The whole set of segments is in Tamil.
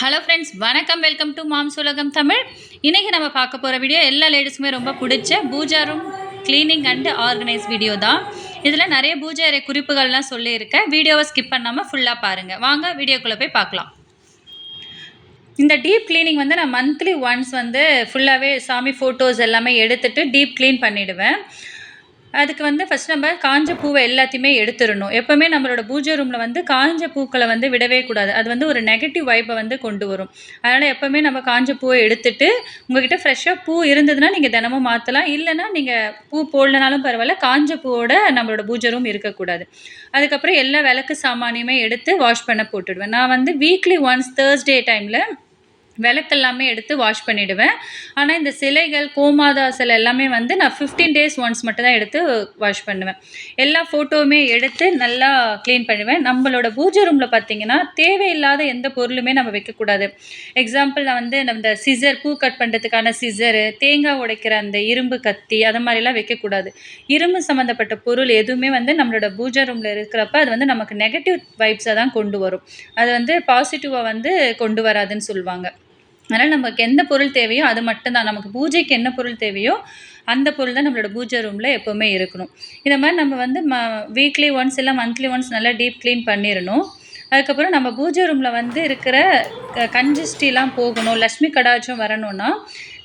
ஹலோ ஃப்ரெண்ட்ஸ் வணக்கம் வெல்கம் டு மாம்ஸ் உலகம் தமிழ் இன்றைக்கி நம்ம பார்க்க போகிற வீடியோ எல்லா லேடிஸுமே ரொம்ப பிடிச்ச pooja room cleaning and organise video தான். இதில் நிறைய பூஜை அறை குறிப்புகள்லாம் சொல்லியிருக்கேன் வீடியோவை ஸ்கிப் பண்ணாமல் ஃபுல்லாக பாருங்கள் வாங்க வீடியோக்குள்ளே போய் பார்க்கலாம். இந்த டீப் க்ளீனிங் வந்து நான் மந்த்லி ஒன்ஸ் வந்து ஃபுல்லாகவே சாமி ஃபோட்டோஸ் எல்லாமே எடுத்துட்டு டீப் க்ளீன் பண்ணிவிடுவேன் அதுக்கு வந்து ஃபஸ்ட் நம்ம காஞ்ச பூவை எல்லாத்தையுமே எடுத்துடணும். எப்போவுமே நம்மளோட பூஜை ரூமில் வந்து காஞ்ச பூக்களை வந்து விடவே கூடாது. அது வந்து ஒரு நெகட்டிவ் வைப்பை வந்து கொண்டு வரும். அதனால் எப்போவுமே நம்ம காஞ்ச பூவை எடுத்துட்டு உங்ககிட்ட ஃப்ரெஷ்ஷாக பூ இருந்ததுன்னா நீங்கள் தினமும் மாற்றலாம் இல்லைன்னா நீங்கள் பூ போடலனாலும் பரவாயில்ல காஞ்ச பூவோட நம்மளோட பூஜை ரூம் இருக்கக்கூடாது. அதுக்கப்புறம் எல்லா விளக்கு சாமானியுமே எடுத்து வாஷ் பண்ண போட்டுடுவேன். நான் வந்து வீக்லி ஒன்ஸ் தேர்ஸ்டே டைமில் விளக்கெல்லாமே எடுத்து வாஷ் பண்ணிவிடுவேன் ஆனால் இந்த சிலைகள் கோமாதா சிலை எல்லாமே வந்து நான் ஃபிஃப்டீன் டேஸ் ஒன்ஸ் மட்டும் தான் எடுத்து வாஷ் பண்ணுவேன். எல்லா ஃபோட்டோவுமே எடுத்து நல்லா க்ளீன் பண்ணுவேன். நம்மளோட பூஜை ரூமில் பார்த்தீங்கன்னா தேவையில்லாத எந்த பொருளுமே நம்ம வைக்கக்கூடாது. எக்ஸாம்பிள் நான் வந்து நம்ம இந்த சிசர் பூ கட் பண்ணுறதுக்கான சிசரு தேங்காய் உடைக்கிற அந்த இரும்பு கத்தி அதை மாதிரிலாம் வைக்கக்கூடாது. இரும்பு சம்மந்தப்பட்ட பொருள் எதுவுமே வந்து நம்மளோட பூஜை ரூமில் இருக்கிறப்ப அது வந்து நமக்கு நெகட்டிவ் வைப்ஸை தான் கொண்டு வரும். அது வந்து பாசிட்டிவாக வந்து கொண்டு வராதுன்னு சொல்லுவாங்க. அதனால் நமக்கு எந்த பொருள் தேவையோ அது மட்டும்தான். நமக்கு பூஜைக்கு என்ன பொருள் தேவையோ அந்த பொருள் தான் நம்மளோட பூஜை ரூமில் எப்போவுமே இருக்கணும். இந்த மாதிரி நம்ம வந்து ம வீக்லி ஒன்ஸ் இல்லை மந்த்லி ஒன்ஸ் நல்லா டீப் க்ளீன் பண்ணிடணும் அதுக்கப்புறம் நம்ம பூஜை ரூமில் வந்து இருக்கிற க கஞ்சிஸ்டிலாம் போகணும். லக்ஷ்மி கடாச்சும் வரணும்னா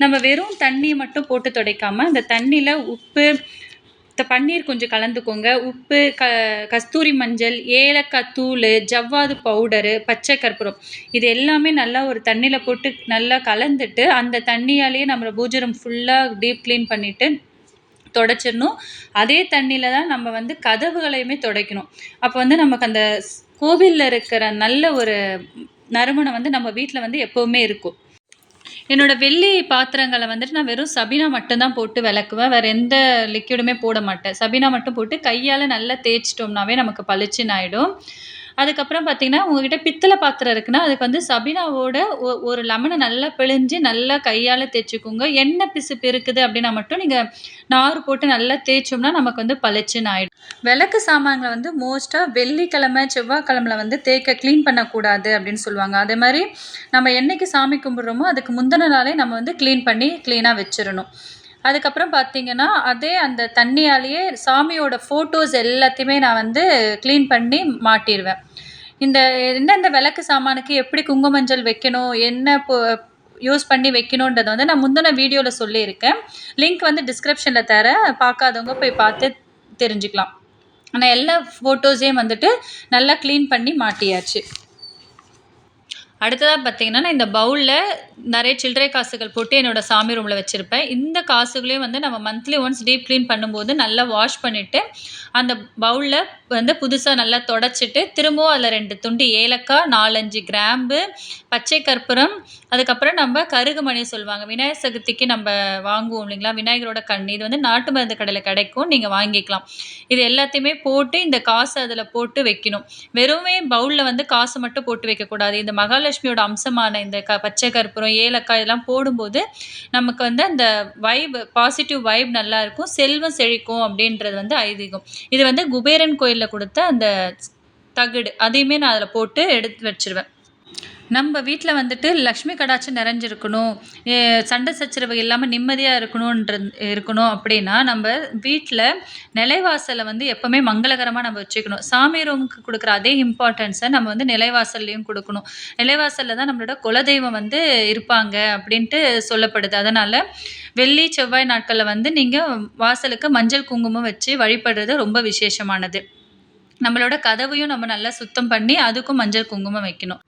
நம்ம வெறும் தண்ணியை மட்டும் போட்டு துடைக்காமல் அந்த தண்ணியில் உப்பு பன்னீர் கொஞ்சம் கலந்துக்கோங்க. உப்பு க கஸ்தூரி மஞ்சள் ஏலக்காய் தூள் ஜவ்வாது பவுடரு பச்சை கற்பூரம். இது எல்லாமே நல்லா ஒரு தண்ணியில் போட்டு நல்லா கலந்துட்டு அந்த தண்ணியாலேயே நம்ம பூஜை ரூம் ஃபுல்லாக டீப் க்ளீன் பண்ணிவிட்டு தொடச்சிடணும். அதே தண்ணியில் தான் நம்ம வந்து கதவுகளையுமே துடைக்கணும். அப்போ வந்து நமக்கு அந்த கோவிலில் இருக்கிற நல்ல ஒரு நறுமணம் வந்து நம்ம வீட்டில் வந்து எப்போவுமே இருக்கும். என்னோடய வெள்ளி பாத்திரங்களை வந்துட்டு நான் வெறும் சபீனா மட்டும்தான் போட்டு விளக்குவேன். வேறு எந்த லிக்யூடுமே போட மாட்டேன். சபீனா மட்டும் போட்டு கையால் நல்லா தேய்ச்சிட்டோம்னாவே நமக்கு பளிச்சுன்னு ஆகிடும் அதுக்கப்புறம் பார்த்தீங்கன்னா உங்ககிட்ட பித்தளை பாத்திரம் இருக்குன்னா அதுக்கு வந்து சபீனாவோட ஒ ஒரு லெமனை நல்லா பிழிஞ்சு நல்லா கையால் தேய்ச்சிக்கோங்க. எண்ணெய் பிசுப்பு இருக்குது அப்படின்னா மட்டும் நீங்கள் நார் போட்டு நல்லா தேய்ச்சோம்னா நமக்கு வந்து பளிச்சுன்னு ஆகிடும் விளக்கு சாமான்களை வந்து மோஸ்ட்டாக வெள்ளிக்கிழமை செவ்வாய்க்கிழமைல வந்து தேய்க்க க்ளீன் பண்ணக்கூடாது அப்படின்னு சொல்லுவாங்க. அதே மாதிரி நம்ம என்னைக்கு சாமி கும்பிட்றோமோ அதுக்கு முந்தின நாளே நம்ம வந்து க்ளீன் பண்ணி க்ளீனாக வச்சிடணும். அதுக்கப்புறம் பார்த்தீங்கன்னா அதே அந்த தண்ணியாலேயே சாமியோட ஃபோட்டோஸ் எல்லாத்தையுமே நான் வந்து க்ளீன் பண்ணி மாட்டிடுவேன் இந்த எந்தெந்த விளக்கு சாமானுக்கு எப்படி குங்குமஞ்சள் வைக்கணும் என்ன பொ யூஸ் பண்ணி வைக்கணுன்றதை வந்து நான் முந்தின வீடியோவில் சொல்லியிருக்கேன். லிங்க் வந்து டிஸ்கிரிப்ஷனில் தர பார்க்காதவங்க போய் பார்த்து தெரிஞ்சுக்கலாம். ஆனால் எல்லா ஃபோட்டோஸையும் வந்துட்டு நல்லா க்ளீன் பண்ணி மாட்டியாச்சு. அடுத்ததாக பார்த்தீங்கன்னா நான் இந்த பவுலில் நிறைய சில்லறை காசுகள் போட்டு என்னோடய சாமி ரூமில் வச்சுருப்பேன். இந்த காசுகளையும் வந்து நம்ம மந்த்லி ஒன்ஸ் டீப் க்ளீன் பண்ணும்போது நல்லா வாஷ் பண்ணிவிட்டு அந்த பவுலில் வந்து புதுசாக நல்லா தொடச்சிட்டு திரும்பவும் அதில் ரெண்டு துண்டு ஏலக்காய் நாலஞ்சு கிராம்பு பச்சை கற்பூரம் அதுக்கப்புறம் நம்ம கருகுமணி சொல்லுவாங்க. விநாயகர் சதுர்த்திக்கு நம்ம வாங்குவோம் இல்லைங்களா? விநாயகரோட கண் இது வந்து நாட்டு மருந்து கடையில் கிடைக்கும். நீங்கள் வாங்கிக்கலாம். இது எல்லாத்தையுமே போட்டு இந்த காசு அதில் போட்டு வைக்கணும். வெறுமே பவுலில் வந்து காசு மட்டும் போட்டு வைக்கக்கூடாது. இந்த மகாலட்சுமியோட அம்சமான இந்த க பச்சை கற்பூரம் ஏலக்காய் இதெல்லாம் போடும்போது நமக்கு வந்து அந்த வைப் பாசிட்டிவ் வைப் நல்லாயிருக்கும் செல்வம் செழிக்கும் அப்படின்றது வந்து ஐதீகம். இது வந்து குபேரன் கோயிலில் கொடுத்த அந்த தகடு அதையுமே நான் அதில் போட்டு எடுத்து வச்சுருவேன். நம்ம வீட்டில் வந்துட்டு லக்ஷ்மி கடாட்சம் நிறைஞ்சிருக்கணும். சண்டை சச்சரவு இல்லாமல் நிம்மதியாக இருக்கணுன்ற இருக்கணும் அப்படின்னா நம்ம வீட்டில் நிலைவாசலை வந்து எப்போவுமே மங்களகரமாக நம்ம வச்சுக்கணும். சாமி ரூமுக்கு கொடுக்குற அதே இம்பார்ட்டன்ஸை நம்ம வந்து நிலைவாசல்லையும் கொடுக்கணும். நிலைவாசலில் தான் நம்மளோட குலதெய்வம் வந்து இருப்பாங்க அப்படின்ட்டு சொல்லப்படுது. அதனால் வெள்ளி செவ்வாய் நாட்களில் வந்து நீங்கள் வாசலுக்கு மஞ்சள் குங்குமம் வச்சு வழிபடுறது ரொம்ப விசேஷமானது. நம்மளோட கதவையும் நம்ம நல்லா சுத்தம் பண்ணி அதுக்கும் மஞ்சள் குங்குமம் வைக்கணும்.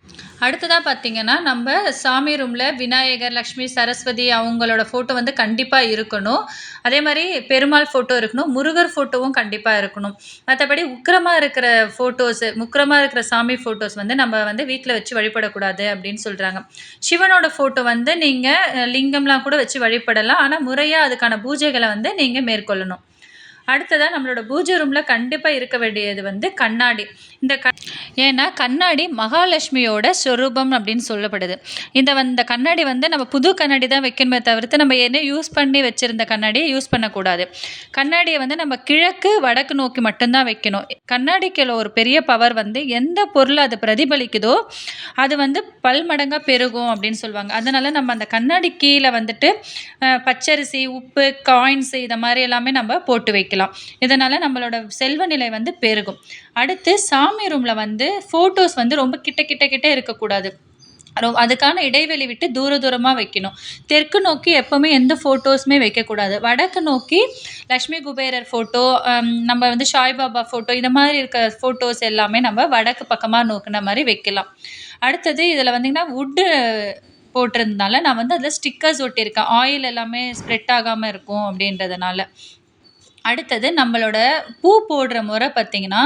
அடுத்ததாக பார்த்தீங்கன்னா நம்ம சாமி ரூமில் விநாயகர் லக்ஷ்மி சரஸ்வதி அவங்களோட ஃபோட்டோ வந்து கண்டிப்பாக இருக்கணும். அதே மாதிரி பெருமாள் ஃபோட்டோ இருக்கணும் முருகர் ஃபோட்டோவும் கண்டிப்பாக இருக்கணும். மற்றபடி உக்கிரமாக இருக்கிற ஃபோட்டோஸு முக்கிரமாக இருக்கிற சாமி ஃபோட்டோஸ் வந்து நம்ம வந்து வீட்டில் வச்சு வழிபடக்கூடாது அப்படின்னு சொல்கிறாங்க சிவனோட ஃபோட்டோ வந்து நீங்கள் லிங்கம்லாம் கூட வச்சு வழிபடலாம். ஆனால் முறையாக அதுக்கான பூஜைகளை வந்து நீங்கள் மேற்கொள்ளணும். அடுத்ததாக நம்மளோட பூஜை ரூமில் கண்டிப்பாக இருக்க வேண்டியது வந்து கண்ணாடி. இந்த க ஏன்னா கண்ணாடி மகாலட்சுமியோட சொரூபம் அப்படின்னு சொல்லப்படுது. இந்த வந்த கண்ணாடி வந்து நம்ம புது கண்ணாடி தான் வைக்கணுமே தவிர்த்து நம்ம என்ன யூஸ் பண்ணி வச்சுருந்த கண்ணாடியை யூஸ் பண்ணக்கூடாது. கண்ணாடியை வந்து நம்ம கிழக்கு வடக்கு நோக்கி மட்டும்தான் வைக்கணும். கண்ணாடிக்குள்ள ஒரு பெரிய பவர் வந்து எந்த பொருள் அது பிரதிபலிக்குதோ அது வந்து பல்மடங்காக பெருகும் அப்படின்னு சொல்லுவாங்க. அதனால் நம்ம அந்த கண்ணாடி கீழே வந்துட்டு பச்சரிசி உப்பு காயின்ஸ் இதை மாதிரி எல்லாமே நம்ம போட்டு வைக்கணும். வைக்கலாம் இதனால் நம்மளோட செல்வ நிலை வந்து பெருகும். அடுத்து சாமி ரூமில் வந்து ஃபோட்டோஸ் வந்து ரொம்ப கிட்ட கிட்ட கிட்ட இருக்கக்கூடாது. ரொ- அதுக்கான இடைவெளி விட்டு தூர தூரமாக வைக்கணும். தெற்கு நோக்கி எப்போவுமே எந்த ஃபோட்டோஸுமே வைக்கக்கூடாது. வடக்கு நோக்கி லக்ஷ்மி குபேரர் ஃபோட்டோ நம்ம வந்து சாய்பாபா ஃபோட்டோ இந்த மாதிரி இருக்க ஃபோட்டோஸ் எல்லாமே நம்ம வடக்கு பக்கமாக நோக்கின மாதிரி வைக்கலாம். அடுத்தது இதில் வந்திங்கன்னா வுட்டு போட்டிருந்தனால நான் வந்து அதில் ஸ்டிக்கர்ஸ் ஒட்டியிருக்கேன். ஆயில் எல்லாமே ஸ்ப்ரெட் ஆகாமல் இருக்கும் அப்படின்றதுனால. அடுத்தது நம்மளோட பூ போடுற முறை பார்த்திங்கன்னா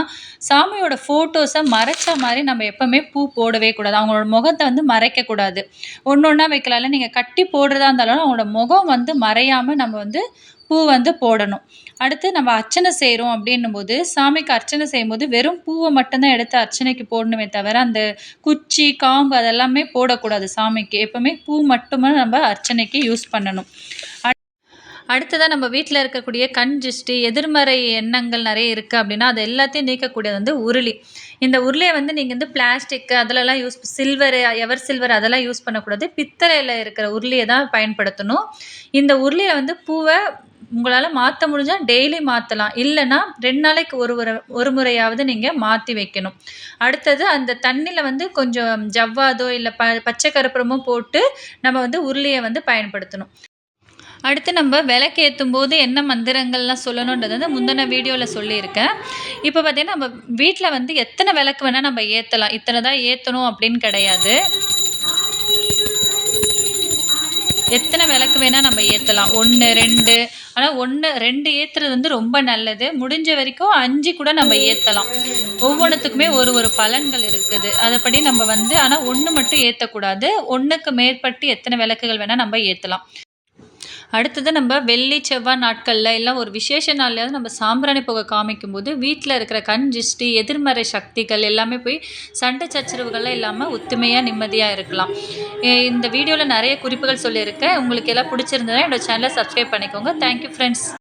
சாமியோட ஃபோட்டோஸை மறைச்ச மாதிரி நம்ம எப்போவுமே பூ போடவே கூடாது. அவங்களோட முகத்தை வந்து மறைக்கக்கூடாது ஒன்று ஒன்றா வைக்கலாம்ல. நீங்கள் கட்டி போடுறதா இருந்தாலும் அவங்களோட முகம் வந்து மறையாமல் நம்ம வந்து பூ வந்து போடணும். அடுத்து நம்ம அர்ச்சனை செய்கிறோம் அப்படின்னும் போது சாமிக்கு அர்ச்சனை செய்யும்போது வெறும் பூவை மட்டும்தான் எடுத்து அர்ச்சனைக்கு போடணுமே தவிர அந்த குச்சி காம்பு அதெல்லாமே போடக்கூடாது சாமிக்கு. எப்போவுமே பூ மட்டுமே நம்ம அர்ச்சனைக்கு யூஸ் பண்ணணும். அடுத்ததாக நம்ம வீட்டில் இருக்கக்கூடிய கண் ஜிஷ்டி எதிர்மறை எண்ணங்கள் நிறைய இருக்குது அப்படின்னா அது எல்லாத்தையும் நீக்கக்கூடியது வந்து உருளி. இந்த உருளையை வந்து நீங்கள் வந்து பிளாஸ்டிக் அதிலலாம் யூஸ் சில்வரு எவர் சில்வர் அதெல்லாம் யூஸ் பண்ணக்கூடாது. பித்தளையில் இருக்கிற உருளியை தான் பயன்படுத்தணும். இந்த உருளியை வந்து பூவை உங்களால் மாற்ற முடிஞ்சால் டெய்லி மாற்றலாம் இல்லைன்னா ரெண்டு நாளைக்கு ஒரு ஒரு முறையாவது நீங்கள் மாற்றி வைக்கணும். அடுத்தது அந்த தண்ணியில் வந்து கொஞ்சம் ஜவ்வாதோ இல்லை ப பச்சை கருப்புறமோ போட்டு நம்ம வந்து உருளியை வந்து பயன்படுத்தணும். அடுத்து நம்ம விளக்கு ஏற்றும் போது என்ன மந்திரங்கள்லாம் சொல்லணுன்றது வந்து முந்தின வீடியோவில் சொல்லியிருக்கேன். இப்போ பார்த்தீங்கன்னா நம்ம வீட்டில் வந்து எத்தனை விளக்கு வேணால் நம்ம ஏற்றலாம் இத்தனை தான் ஏற்றணும் அப்படின்னு கிடையாது. எத்தனை விளக்கு வேணால் நம்ம ஏற்றலாம் ஒன்று ரெண்டு. ஆனால் ஒன்று ரெண்டு ஏற்றுறது வந்து ரொம்ப நல்லது. முடிஞ்ச வரைக்கும் அஞ்சு கூட நம்ம ஏற்றலாம் ஒவ்வொன்றுத்துக்குமே ஒரு ஒரு பலன்கள் இருக்குது. அதைப்படி நம்ம வந்து ஆனால் ஒன்று மட்டும் ஏற்றக்கூடாது ஒன்றுக்கு மேற்பட்டு எத்தனை விளக்குகள் வேணால் நம்ம ஏற்றலாம் அடுத்தது நம்ம வெள்ளி செவ்வாய் நாட்களில் எல்லாம் ஒரு விசேஷ நாள்லையாவது நம்ம சாம்பிராணி புகை காமிக்கும் போது வீட்டில் இருக்கிற கண் திருஷ்டி எதிர்மறை சக்திகள் எல்லாமே போய் சண்டை சச்சரவுகள்லாம் இல்லாமல் ஒத்துமையாக நிம்மதியாக இருக்கலாம். இந்த வீடியோவில் நிறைய குறிப்புகள் சொல்லியிருக்கேன். உங்களுக்கு எல்லாம் பிடிச்சிருந்ததுன்னா என்னோடய சேனலை சப்ஸ்கிரைப் பண்ணிக்கோங்க. Thank you friends